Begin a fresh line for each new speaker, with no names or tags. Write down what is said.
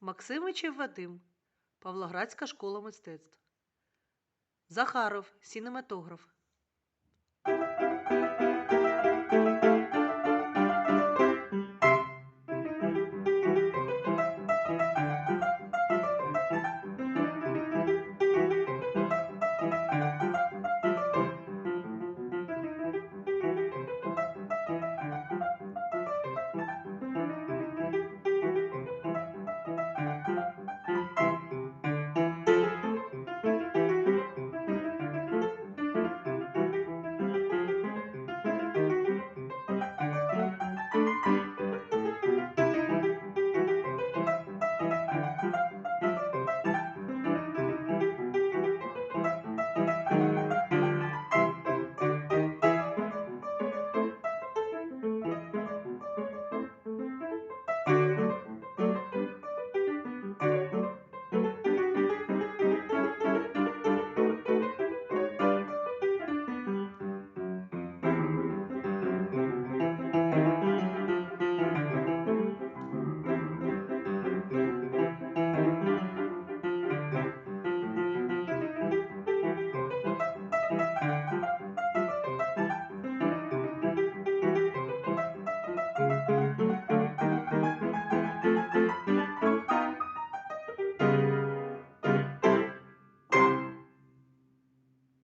Максимичів Вадим, Павлоградська школа мистецтв. Захаров, сінематограф,